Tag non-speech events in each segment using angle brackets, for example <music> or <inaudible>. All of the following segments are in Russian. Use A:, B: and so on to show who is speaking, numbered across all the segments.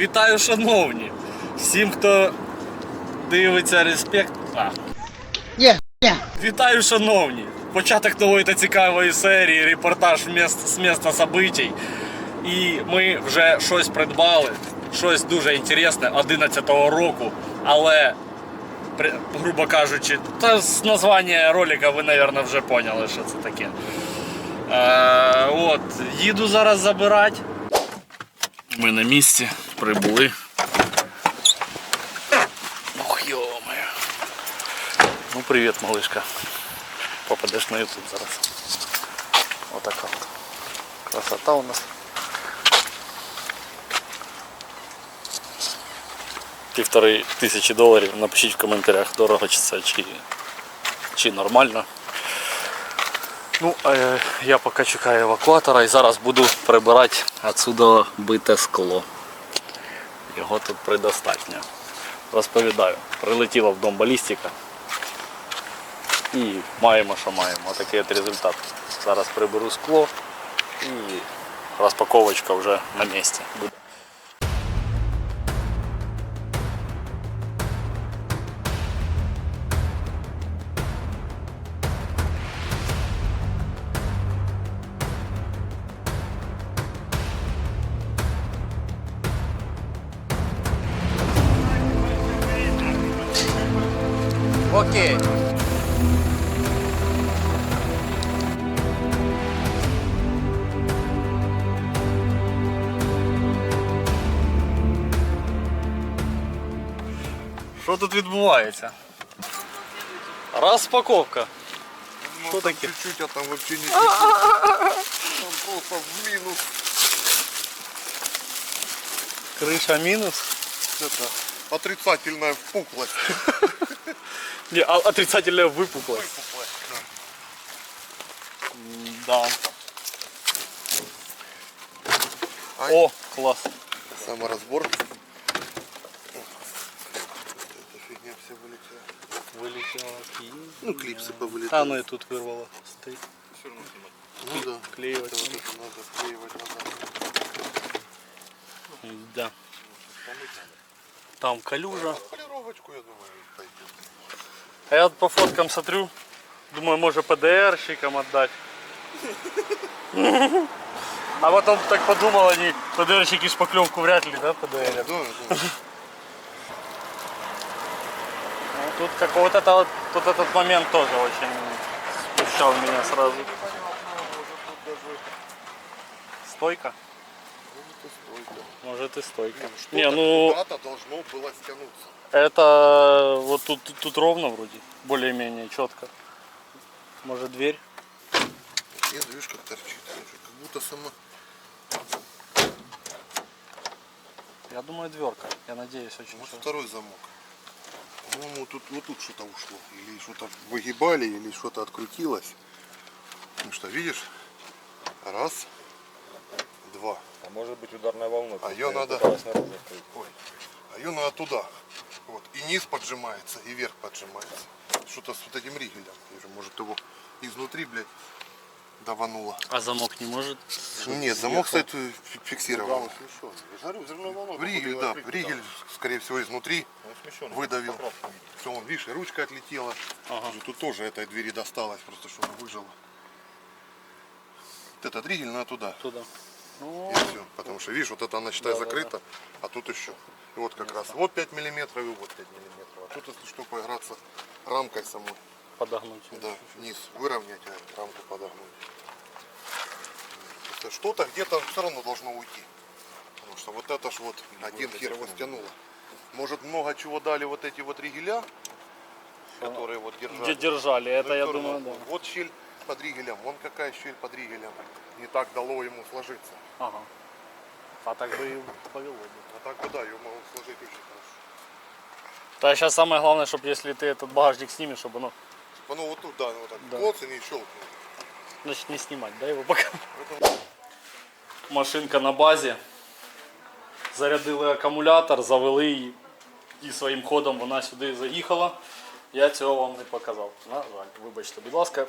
A: Вітаю, шановні! Всім, хто дивиться респект. А.
B: Ні, ні.
A: Вітаю, шановні! Початок нової та цікавої серії, репортаж міст, з міста событий. І ми вже щось придбали, щось дуже інтересне 11-го року, але, грубо кажучи, та з названня ролика ви, мабуть, вже поняли, що це таке. Е, от, їду зараз забирати. Ми на місці прибули. Ох, йо-моє. Ну, привіт, малышка. Попадеш на YouTube зараз. Отака от. Красота у нас. Півтори тисячі доларів. Напишіть в коментарях, дорого чи це, чи, чи нормально. Ну, е, я поки чекаю евакуатора і зараз буду прибирати отсюда бите скло. Його тут предостатньо. Розповідаю, прилетіла в дом балістика. І маємо, що маємо. Отакий от результат. Зараз приберу скло і розпаковочка вже на місці
B: Окей.
A: Що тут відбувається? Розпаковка. Що таке?
C: Чуть-чуть, а там вообще не Там просто в минус.
A: Криша мінус.
C: Это отрицательная впуклость. <laughs>
A: Ні, а отрицательна випуклость.
C: Выпуклость, да.
A: Да.
C: Ай.
A: О, клас.
C: Саморазбор. Эта фигня вся вылетела.
A: Вилетіла.
C: Ну, клипсы повылетали.
A: Та ну і тут вирвало. Стоїть.
C: Ну да.
A: Клеивать.
C: Это вот это надо вклеивать назад.
A: Да. Там калюжа.
C: Полировочку, я думаю, пойдет.
A: А я по фоткам смотрю, думаю, може ПДРщикам отдать. А потом так подумал, они ПДРщики шпаклевку вряд ли, да, ПДРят?
C: Да, да.
A: Ну, тут как вот это вот, тут этот момент тоже очень смущал меня сразу. Стойка? Может и стойка. Не,
C: Что-то
A: ну
C: куда-то должно было стянуться.
A: это вот тут, тут, ровно вроде, более-менее четко. Может дверь?
C: Нет, видишь, как торчит. Как будто сама...
A: Я думаю дверка. Я надеюсь очень.
C: Вот
A: что-
C: второй замок. По-моему, тут, вот тут что-то ушло. Или что-то выгибали, или что-то открутилось. Ну что, видишь? Раз, два.
D: А может быть ударная волна.
C: А ее надо... Ой. А ее надо туда. Вот. И низ поджимается, и верх поджимается. Что-то с вот этим ригелем. Может, его изнутри, блядь, давануло.
A: А замок не может?
C: Нет, замок стоит
D: Да,
C: фиксирован.
D: он.
C: В ригель, да. Ригель, скорее всего, изнутри.
D: Он смещен.
C: выдавил. Все, вон, видишь, и ручка отлетела.
A: Ага.
C: Тут тоже этой двери досталось, просто что она выжила. Вот этот ригель надо туда.
A: Туда. Ну,
C: И все. Потому что, видишь, вот это она, считай,
A: Да, да,
C: закрыта, а тут еще. И вот как раз. Вот 5 миллиметров и вот 5 миллиметров. А тут, если что, поиграться рамкой самой.
A: подогнуть.
C: Да, вниз выровнять, а рамку подогнуть. Что-то где-то все равно должно уйти. Потому что вот это ж вот один хер его стянуло. Может много чего дали вот эти вот ригеля, которые вот держали.
A: Где держали, это
C: Ну,
A: я думаю, да.
C: Вот щель под ригелем, вон какая щель под ригелем. Не так дало ему сложиться.
A: Ага. А так бы и повело бы.
C: А так бы да, ее могу сложить очень хорошо.
A: Да, сейчас самое главное, чтобы если ты этот багажник снимешь, чтобы оно,
C: Типа, ну вот тут, да, ну вот так
A: Да.
C: клоц и не щелкнул.
A: значит, не снимать, да, его пока.
C: Это
A: Машинка на базі. Зарядили акумулятор, завели її і своїм ходом вона сюди заїхала. Я цього вам не показав. На жаль, вибачте, будь ласка,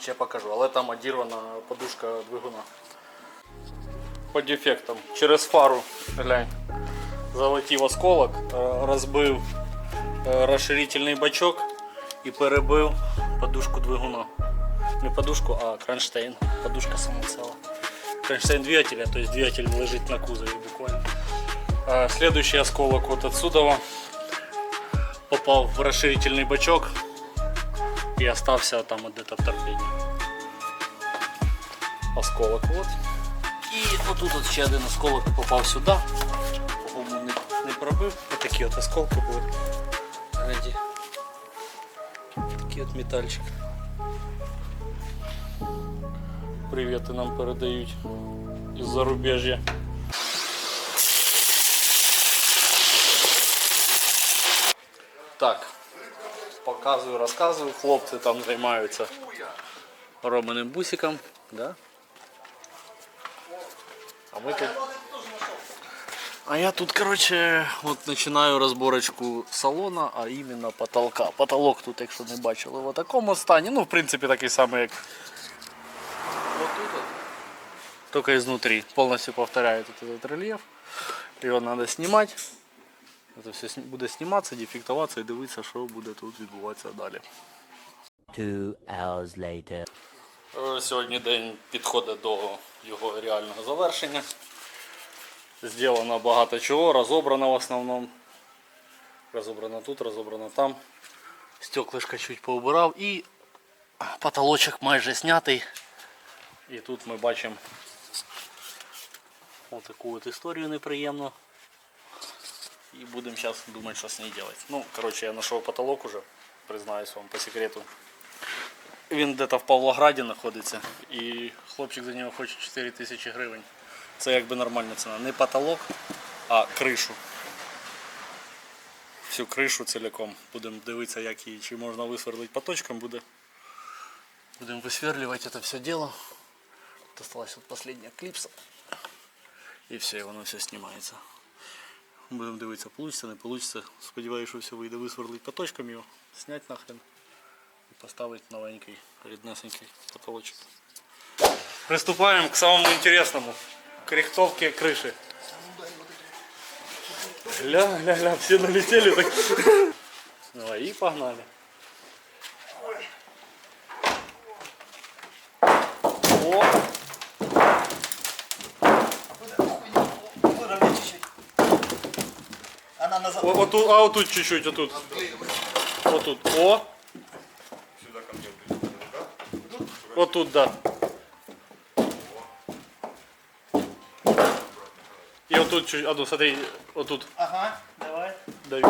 A: Ще покажу, але там одірвана подушка двигуна. По дефектам. Через фару глянь. залетів осколок, е, розбив е, розширительний бачок і перебив подушку двигуна. Не подушку, а кронштейн. Подушка самоцела. Кронштейн двигателя, то есть двигатель лежит на кузове буквально. Следующий осколок вот отсюда во, попал в расширительный бачок и остался там вот где-то в торпеде. Осколок вот. І отут от ще один осколок попав сюди. По-моєму, не, не пробив. Отакі от осколки були. Раді. Такий от метальчик. Привіти нам передають із зарубіжжя. Так, показую, розказую. Хлопці там займаються робленим бусиком. Да? А мы тут... А я тут, короче, вот начинаю розборочку салона, а именно потолка. Потолок тут, якщо не бачили, в такому стані. Ну, в принципі, такий самий, як вот тут. от. Только изнутри. Полностью повторяет вот этот рельеф. Його надо снимать. Це все буде зніматися, дефектуватися і дивитися, що буде тут відбуватися далі.
E: Two hours later.
A: Е, Сьогодні день підходить до його реального завершення. Зроблено багато чого, розібрано в основному. Розібрано тут, розібрано там. Стеклишко чуть поубирав і потолочок майже знятий. І тут ми бачимо отаку от історію неприємну. І будемо зараз думати, що з нею робити. Ну, коротше, я знайшов потолок уже, признаюсь вам по секрету. Він десь в Павлограді знаходиться і хлопчик за нього хоче 4 тисячі гривень. Це якби нормальна ціна. Не потолок, а кришу. Всю кришу ціляком. Будемо дивитися, як її, чи можна висверлити поточком буде. Будемо висверлювати це все діло. Осталась от последня кліпса. І все, і воно все знімається. Будемо дивитися, вийде, не вийде. Сподіваюся, що все вийде висверлити поточком його, зняти нахрен и поставить новенький ріднесенький потолочек. Приступаем к самому интересному. К рихтовке крыши. Гля, гля, гля, все налетели так. Ну и погнали. О,
B: Выровняй чуть-чуть. Она назад.
A: о, вот тут, а вот тут чуть-чуть, вот тут. Вот тут. О,
D: Сюда ко мне
A: вот тут, да. И вот тут чуть, а ну смотри, вот тут
B: Ага, давай.
A: дави.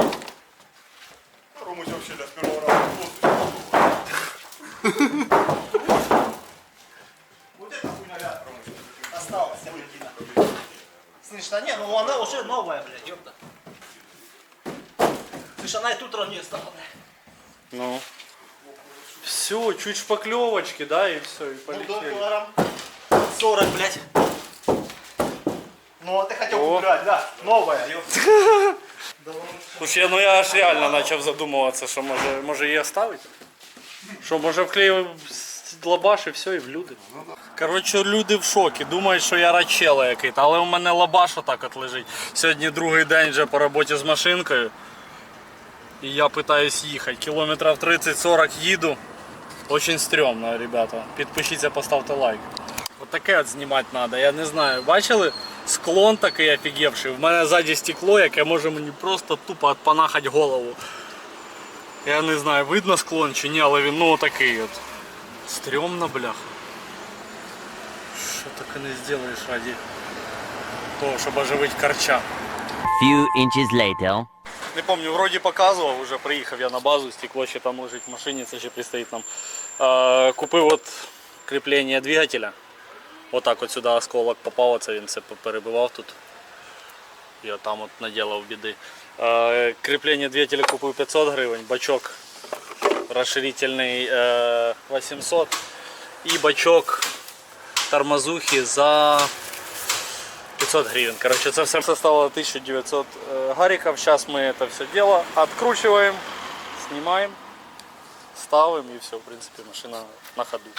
D: Ромыч вообще для первого раза.
B: Вот это хуйня, середина. Слышь, да не, ну она уже новая, блядь, ёпта. Слышь, она и тут ровнее стала, блядь.
A: Ну. Все, чуть шпаклевочки, да, и все, и
B: Ну, до
A: полетели.
B: килограмм 40, блядь. Ну, а ты хотел
A: О.
B: убрать, да? Новая, ёпта. <laughs>
A: Слушай, ну я аж реально почав задумуватися, що може, може її оставити. Що може вклеїв лабаш і все, і в люди. Коротше, люди в шокі. Думають, що я рачела який але у мене лабаш отак от лежить. Сьогодні другий день вже по роботі з машинкою. І я питаюсь їхати. Кілометрів 30-40 їду. Очень стрьомно, ребята. Підпишіться, поставте лайк. От таке от знімати треба. Я не знаю. Бачили? Склон такий офігевший. В мене ззаді стекло, яке може мені просто тупо отпанахати голову. Я не знаю, видно склон чи ні, але він ну такий от. Стрьомно, бляха. Що таке не зробиш раді того, щоб оживити карча.
E: Few inches later.
A: Не помню, вроді показував, вже приїхав я на базу, стекло ще там лежить в машині, це ще пристоїть нам. Е, купив от кріплення двигателя. Отак от сюди осколок попав, це він це перебивав тут. І там от наділав біди. Е, кріплення двигателя купив 500 гривень, бачок розширительний е, 800 і бачок тормозухи за 500 гривен. Короче, это все стало 1900 э, гариков. Сейчас мы это все дело откручиваем, снимаем, ставим и все, в принципе, машина на ходу.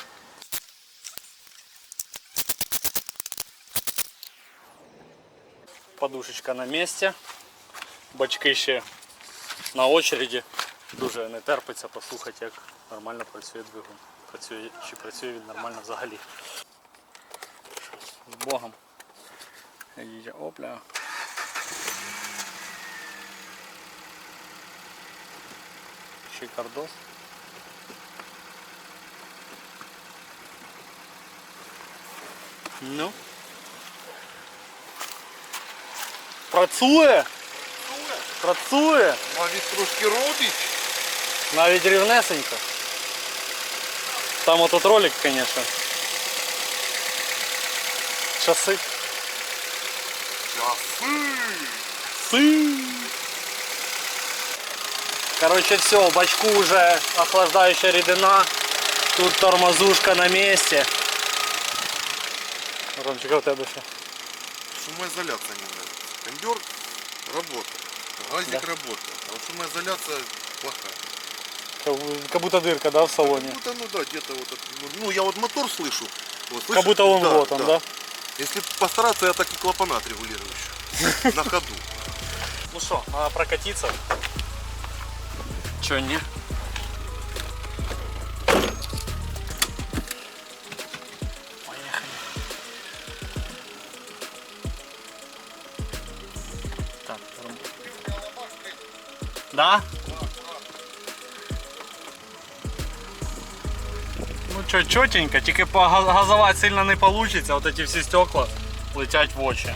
A: Подушечка на месте. бачки ще на очереді. Дуже не терпиться послухати, як нормально працює двигун. Працює, чи працює він нормально взагалі. З Богом. Їдь, Опля. Шикардос. Ну. Працює! Працює!
C: Навіть трошки робить.
A: Навіть рівнесенько. Там отут ролик, конечно. Часи. Сы. Короче, все, в бачку уже охлаждающая рідина. Тут тормозушка на месте. Ромчик, а у тебе що?
C: Шумоизоляция не нравится. Кондер работает. Газик работает. А вот шумоизоляция плохая.
A: Как- Как будто дырка, да, в салоне?
C: Ну, да, ну да, где-то вот ну, ну, я вот мотор слышу. Вот,
A: Как
C: слышишь?
A: будто он вот он, да?
C: Если постараться, я так и клапана отрегулирую еще. <laughs> На ходу.
A: Ну что, надо прокатиться. Че, не? Поехали. Так, Да? Что, четенько, тільки газувати сильно не получится, вот эти все стекла летять в очі.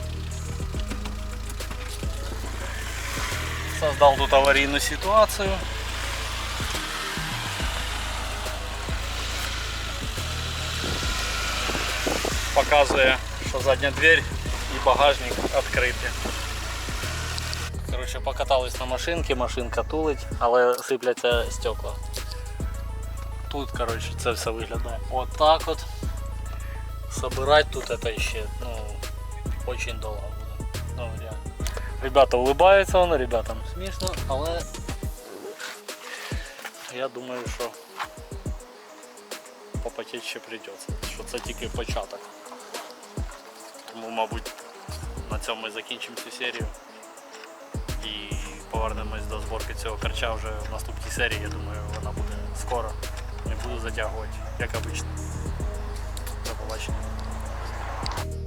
A: Создал тут аварийную ситуацию. Показує, що задня дверь і багажник відкриті. Коротше, покатались на машинці, машинка тулить, але сипляться стекла. Тут коротше, це все виглядає отак от. Собирать тут это ще ну, очень довго буде. Ну, реально. Ребята улыбаються, воно ребятам смішно, але я думаю, що попотеть ще придеться, що це тільки початок. Тому, мабуть, на цьому і закінчимо цю серію. І повернемось до зборки цього карча вже в наступній серії. Я думаю, вона буде скоро. не буду затягивать, как обычно. До.